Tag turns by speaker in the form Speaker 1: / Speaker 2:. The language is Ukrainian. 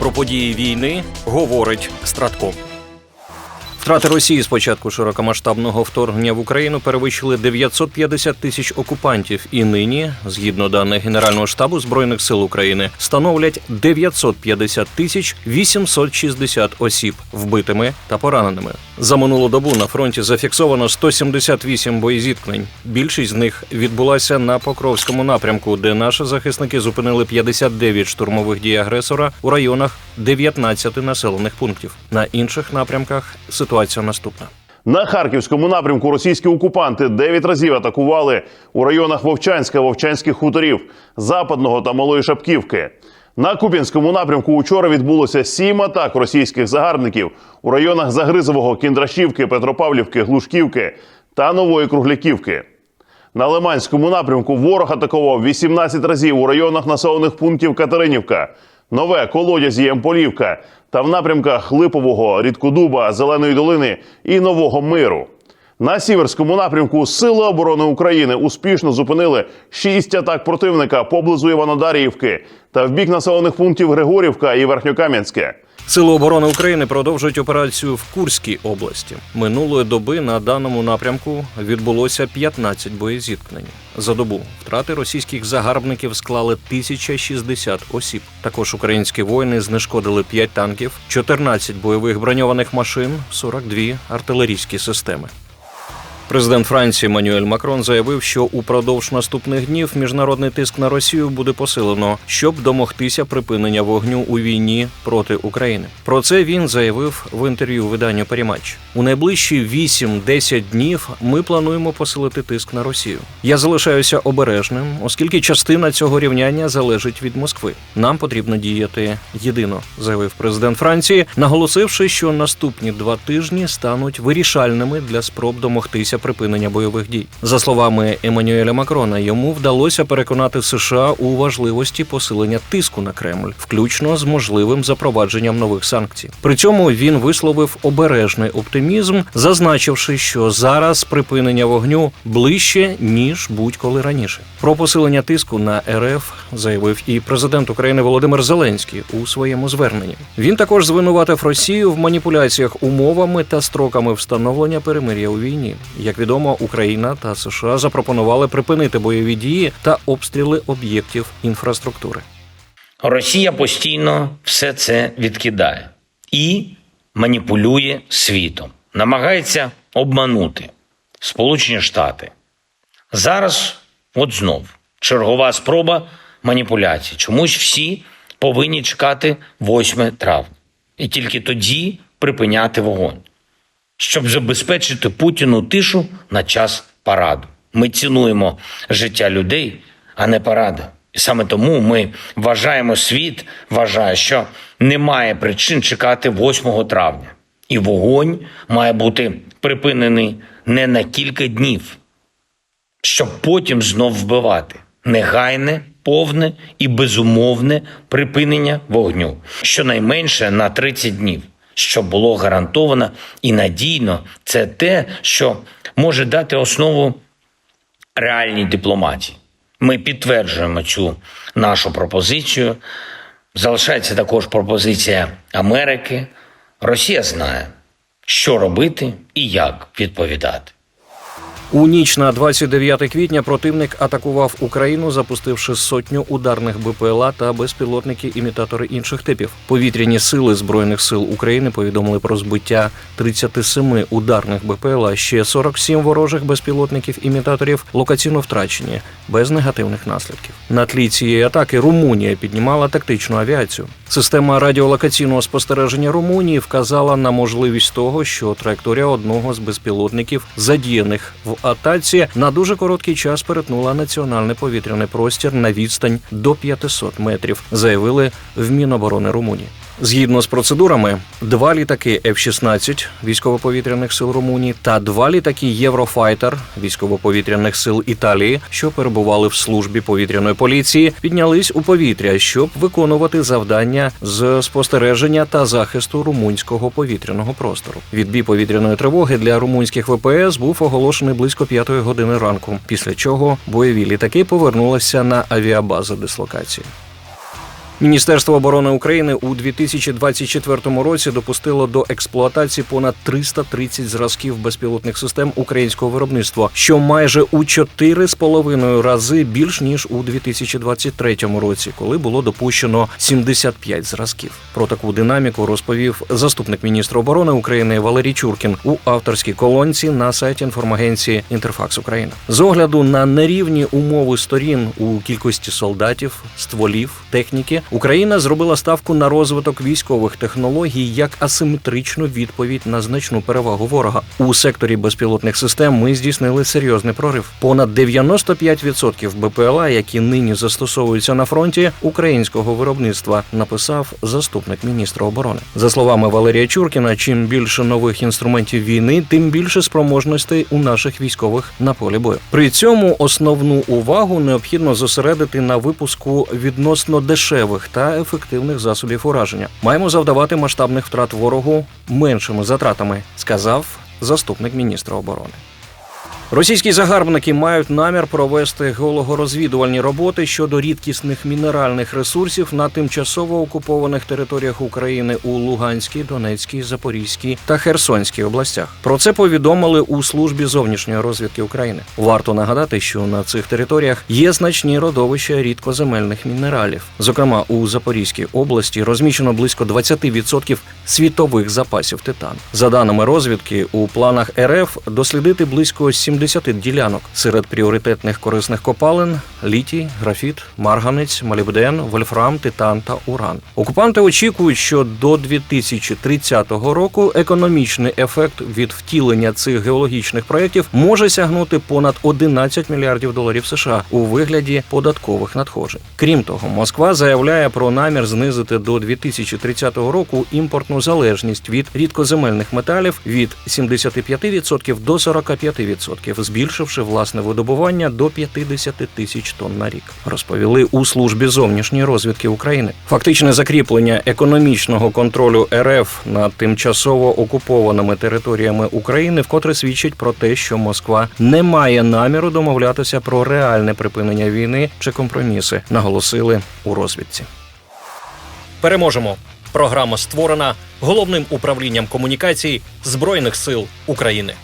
Speaker 1: Про події війни говорить Стратко. Втрати Росії з початку широкомасштабного вторгнення в Україну перевищили 950 тисяч окупантів, і нині, згідно даних Генерального штабу збройних сил України, становлять 950 тисяч 860 осіб вбитими та пораненими. За минулу добу на фронті зафіксовано 178 боєзіткнень. Більшість з них відбулася на Покровському напрямку, де наші захисники зупинили 59 штурмових дій агресора у районах 19 населених пунктів. На інших напрямках ситуація наступна.
Speaker 2: На харківському напрямку російські окупанти дев'ять разів атакували у районах Вовчанська, Вовчанських хуторів, Западного та Малої Шапківки. На Куп'янському напрямку учора відбулося сім атак російських загарбників у районах Загризового, Кіндрашівки, Петропавлівки, Глушківки та Нової Кругляківки. На Лиманському напрямку ворог атакував 18 разів у районах населених пунктів Катеринівка, Нове, Колодязі, Ямполівка та в напрямках Липового, Рідкодуба, Зеленої долини і Нового Миру. На сіверському напрямку Сили оборони України успішно зупинили шість атак противника поблизу Іванодаріївки та в бік населених пунктів Григорівка і Верхньокам'янське.
Speaker 1: Сили оборони України продовжують операцію в Курській області. Минулої доби на даному напрямку відбулося 15 боєзіткнень. За добу втрати російських загарбників склали 1060 осіб. Також українські воїни знешкодили 5 танків, 14 бойових броньованих машин, 42 артилерійські системи. Президент Франції Манюель Макрон заявив, що упродовж наступних днів міжнародний тиск на Росію буде посилено, щоб домогтися припинення вогню у війні проти України. Про це він заявив в інтерв'ю виданню Парімач. У найближчі 8-10 днів ми плануємо посилити тиск на Росію. Я залишаюся обережним, оскільки частина цього рівняння залежить від Москви. Нам потрібно діяти єдино, заявив президент Франції, наголосивши, що наступні два тижні стануть вирішальними для спроб домогтися припинення бойових дій. За словами Еммануеля Макрона, йому вдалося переконати США у важливості посилення тиску на Кремль, включно з можливим запровадженням нових санкцій. При цьому він висловив обережний оптимізм, зазначивши, що зараз припинення вогню ближче ніж будь-коли раніше. Про посилення тиску на РФ заявив і президент України Володимир Зеленський у своєму зверненні. Він також звинуватив Росію в маніпуляціях умовами та строками встановлення перемир'я у війні. Як відомо, Україна та США запропонували припинити бойові дії та обстріли об'єктів інфраструктури.
Speaker 3: Росія постійно все це відкидає і маніпулює світом, намагається обманути Сполучені Штати. Зараз, от знов, чергова спроба маніпуляції. Чомусь всі повинні чекати 8 травня і тільки тоді припиняти вогонь, щоб забезпечити Путіну тишу на час параду. Ми цінуємо життя людей, а не паради. І саме тому ми вважаємо, світ вважає, що немає причин чекати 8 травня. І вогонь має бути припинений не на кілька днів, щоб потім знов вбивати. Негайне, повне і безумовне припинення вогню, щонайменше на 30 днів, щоб було гарантовано і надійно. Це те, що може дати основу реальній дипломатії. Ми підтверджуємо цю нашу пропозицію. Залишається також пропозиція Америки. Росія знає, що робити і як відповідати.
Speaker 1: У ніч на 29 квітня противник атакував Україну, запустивши сотню ударних БПЛА та безпілотники-імітатори інших типів. Повітряні сили збройних сил України повідомили про збиття 37 ударних БПЛА, ще 47 ворожих безпілотників-імітаторів локаційно втрачені, без негативних наслідків. На тлі цієї атаки Румунія піднімала тактичну авіацію. Система радіолокаційного спостереження Румунії вказала на можливість того, що траєкторія одного з безпілотників, задіяних в атаці, на дуже короткий час перетнула національний повітряний простір на відстань до 500 метрів, заявили в Міноборони Румунії. Згідно з процедурами, два літаки F-16 військово-повітряних сил Румунії та два літаки Єврофайтер військово-повітряних сил Італії, що перебували в службі повітряної поліції, піднялись у повітря, щоб виконувати завдання з спостереження та захисту румунського повітряного простору. Відбій повітряної тривоги для румунських ВПС був оголошений близько п'ятої години ранку, після чого бойові літаки повернулися на авіабази дислокації. Міністерство оборони України у 2024 році допустило до експлуатації понад 330 зразків безпілотних систем українського виробництва, що майже у 4,5 рази більш ніж у 2023 році, коли було допущено 75 зразків. Про таку динаміку розповів заступник міністра оборони України Валерій Чуркін у авторській колонці на сайті інформагенції Інтерфакс Україна. З огляду на нерівні умови сторін у кількості солдатів, стволів, техніки, Україна зробила ставку на розвиток військових технологій як асиметричну відповідь на значну перевагу ворога. У секторі безпілотних систем ми здійснили серйозний прорив. Понад 95% БПЛА, які нині застосовуються на фронті українського виробництва, написав заступник міністра оборони. За словами Валерія Чуркіна, чим більше нових інструментів війни, тим більше спроможностей у наших військових на полі бою. При цьому основну увагу необхідно зосередити на випуску відносно дешевих та ефективних засобів ураження. Маємо завдавати масштабних втрат ворогу меншими затратами, сказав заступник міністра оборони. Російські загарбники мають намір провести геологорозвідувальні роботи щодо рідкісних мінеральних ресурсів на тимчасово окупованих територіях України у Луганській, Донецькій, Запорізькій та Херсонській областях. Про це повідомили у службі зовнішньої розвідки України. Варто нагадати, що на цих територіях є значні родовища рідкоземельних мінералів. Зокрема, у Запорізькій області розміщено близько 20% світових запасів титану. За даними розвідки, у планах РФ дослідити близько 70 ділянок серед пріоритетних корисних копалин: літій, графіт, марганець, молібден, вольфрам, титан та уран. Окупанти очікують, що до 2030 року економічний ефект від втілення цих геологічних проєктів може сягнути понад 11 мільярдів доларів США у вигляді податкових надходжень. Крім того, Москва заявляє про намір знизити до 2030 року імпортну залежність від рідкоземельних металів від 75% до 45%, збільшивши власне видобування до 50 тисяч тонн на рік. Розповіли у службі зовнішньої розвідки України. Фактичне закріплення економічного контролю РФ над тимчасово окупованими територіями України вкотре свідчить про те, що Москва не має наміру домовлятися про реальне припинення війни чи компроміси, наголосили у розвідці. Переможемо. Програма створена головним управлінням комунікацій Збройних сил України.